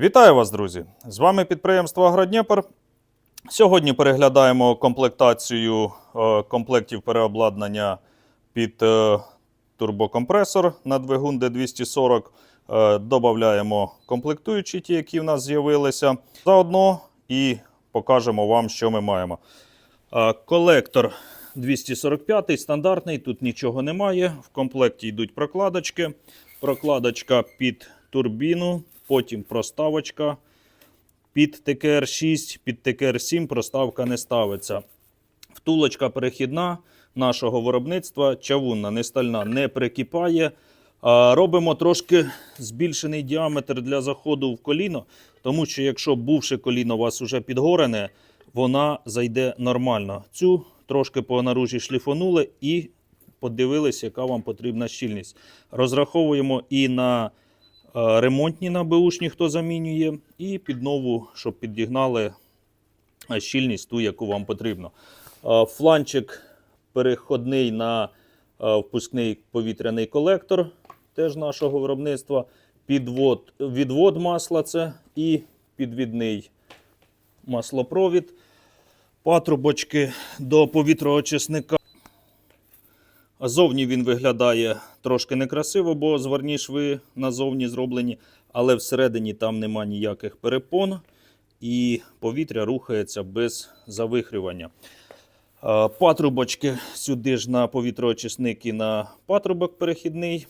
Вітаю вас, друзі! З вами підприємство Агродніпр. Сьогодні переглядаємо комплектацію е, комплектів переобладнання під е, турбокомпресор на двигун D240. Е, Додаємо комплектуючі, ті, які в нас з'явилися. Заодно і покажемо вам, що ми маємо. Колектор 245 стандартний, тут нічого немає. В комплекті йдуть прокладочки. Прокладочка під турбіну, потім проставочка під ТКР6, під ТКР7 проставка не ставиться. Втулочка перехідна нашого виробництва, чавунна, не стальна, не прикипає. Робимо трошки збільшений діаметр для заходу в коліно, тому що якщо бувше коліно у вас вже підгорене, вона зайде нормально. Цю трошки по наружі шліфонули і подивилися, яка вам потрібна щільність. Розраховуємо і на ремонтні на беушні, хто замінює, і під нову, щоб підігнали е, щільність ту, яку вам потрібно. Е, Фланчик переходний на е, впускний повітряний колектор, теж нашого виробництва. Підвод, відвод масла це і підвідний маслопровід. Патрубочки до повітроочисника. Зовні він виглядає трошки некрасиво, бо зварні шви назовні зроблені, але всередині там нема ніяких перепон і повітря рухається без завихрювання. Патрубочки сюди ж на повітроочисник і на патрубок перехідний.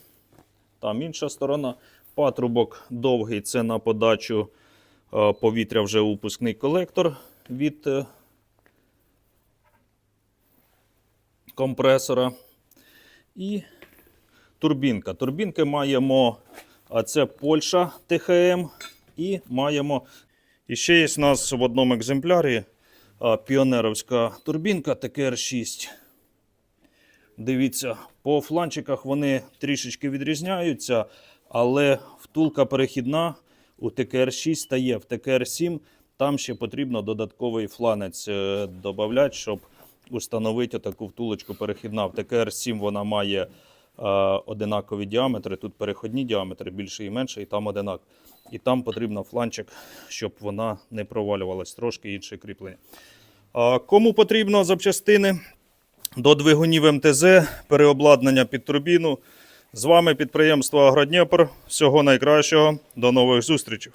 Там інша сторона. Патрубок довгий це на подачу повітря вже у впускний колектор від е, компресора. І турбінка. Турбінки маємо, а це Польща ТХМ. І маємо. І ще є у нас в одному екземплярі піонеровська турбінка ТКР6. Дивіться, по фланчиках вони трішечки відрізняються, але втулка перехідна у ТКР6 стає в ТКР7. Там ще потрібно додатковий фланець додати, щоб установити таку втулочку перехідна. В ТКР7 вона має е, одинакові діаметри. Тут переходні діаметри більше і менше, і там одинак. І там потрібно фланчик, щоб вона не провалювалась, трошки інше кріплення. А, кому потрібно запчастини до двигунів МТЗ, переобладнання під турбіну. З вами підприємство Агродніпр. Всього найкращого. До нових зустрічей.